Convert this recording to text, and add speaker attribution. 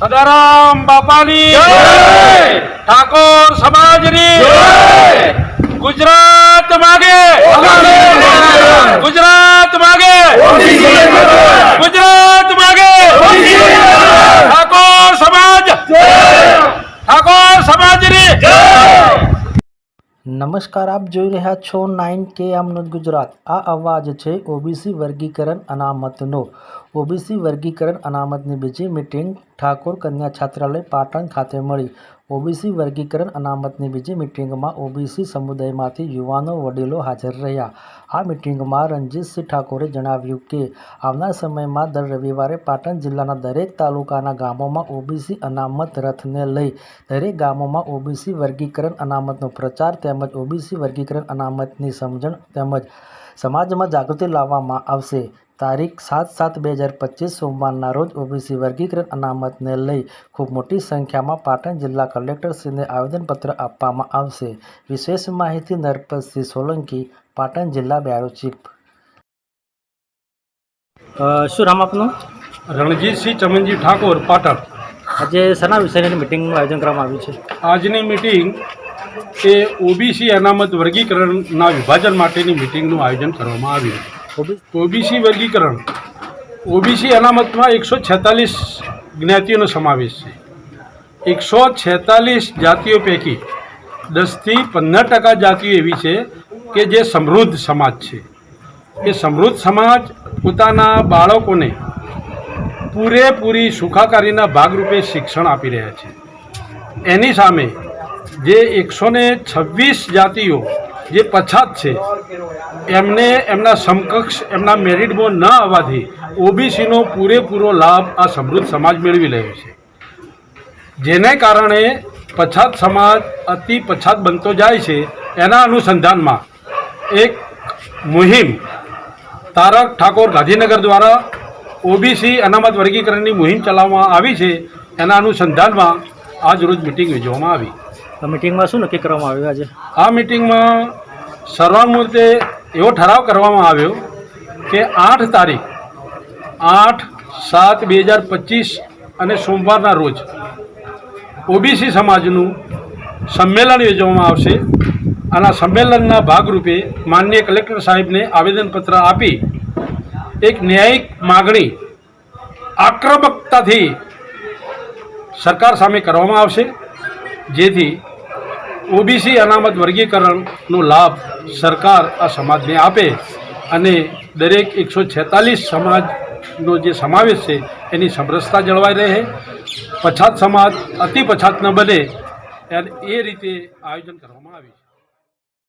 Speaker 1: સદારામ બાપાની ઠાકોર સમાજની ગુજરાત માગે ગુજરાત માગે ગુજરાત માગે ઠાકોર સમાજ ઠાકોર સમાજની
Speaker 2: નમસ્કાર આપ જોઈ રહ્યા છો નાઇન કે અમૃત ગુજરાત આ અવાજ છે ઓબીસી વર્ગીકરણ અનામતનો ઓબીસી વર્ગીકરણ અનામતની બીજી મિટિંગ ઠાકોર કન્યા છાત્રાલય પાટણ ખાતે મળી. ઓબીસી વર્ગીકરણ અનામતની બીજી મિટિંગમાં ઓબીસી સમુદાયમાંથી યુવાનો વડીલો હાજર રહ્યા. આ મિટિંગમાં રણજીતસિંહ ઠાકોરે જણાવ્યું કે, આવનાર સમયમાં દર રવિવારે પાટણ જિલ્લાના દરેક તાલુકાના ગામોમાં ઓબીસી અનામત રથને લઈ દરેક ગામોમાં ઓબીસી વર્ગીકરણ અનામતનો પ્રચાર તેમજ ઓબીસી વર્ગીકરણ અનામતની સમજણ તેમજ સમાજમાં જાગૃતિ લાવવામાં આવશે. તારીખ સાત સાત બે હજાર પચીસ સોમવારના રોજ ઓબીસી વર્ગીકરણ અનામતને લઈ ખૂબ મોટી સંખ્યામાં પાટણ જિલ્લા કલેક્ટરશ્રીને આવેદનપત્ર આપવામાં આવશે. વિશેષ માહિતી નરપતસિંહ સોલંકી પાટણ જિલ્લા બ્યુરો ચીફ. શું નામ આપનું?
Speaker 1: રણજીતસિંહ ચમનજી ઠાકોર પાટણ.
Speaker 2: આજે શેના વિષયની મિટિંગનું આયોજન કરવામાં આવ્યું છે?
Speaker 1: આજની મિટિંગ એ ઓબીસી અનામત વર્ગીકરણના વિભાજન માટેની મિટિંગનું આયોજન કરવામાં આવ્યું ઓબીસી વર્ગીકરણ. ઓબીસી અનામતમાં એકસો છેતાલીસ જ્ઞાતિઓનો સમાવેશ છે. એકસો છેતાલીસ જાતિઓ પૈકી દસથી પંદર ટકા જાતિઓ એવી છે કે જે સમૃદ્ધ સમાજ છે. એ સમૃદ્ધ સમાજ પોતાના બાળકોને પૂરેપૂરી સુખાકારીના ભાગરૂપે શિક્ષણ આપી રહ્યા છે. એની સામે જે એકસો છવ્વીસ જાતિઓ જે પછાત છે એમને એમના સમકક્ષ એમના મેરિટમાં ન આવવાથી ઓબીસીનો પૂરેપૂરો લાભ આ સમૃદ્ધ સમાજ મેળવી રહ્યો છે. જેને કારણે પછાત સમાજ અતિ પછાત બનતો જાય છે એના અનુસંધાનમાં એક મુહિમ તારક ઠાકોર ગાંધીનગર દ્વારા ઓબીસી અનામત વર્ગીકરણની મુહિમ ચલાવવામાં આવી છે એના અનુસંધાનમાં આજ રોજ મિટિંગ યોજવામાં આવી.
Speaker 2: તો મિટિંગમાં શું નક્કી કરવામાં આવ્યું આજે?
Speaker 1: આ મિટિંગમાં સર્વાનુમતે એવો ઠરાવ કરવામાં આવ્યો કે આઠ તારીખ, આઠ સાત બે હજાર પચીસ અને સોમવારના રોજ ઓબીસી સમાજનું સંમેલન યોજવામાં આવશે. અને સંમેલનના ભાગરૂપે માનનીય કલેક્ટર સાહેબને આવેદનપત્ર આપી એક ન્યાયિક માગણી આક્રમકતાથી સરકાર સામે કરવામાં આવશે, જેથી ઓબીસી અનામત વર્ગીકરણનો લાભ સરકાર આ સમાજને આપે અને દરેક એકસો છેતાલીસ સમાજનો જે સમાવેશ છે એની સમરસતા જળવાઈ રહે. પછાત સમાજ અતિ પછાત ન બને એ રીતે આયોજન કરવામાં આવ્યું છે.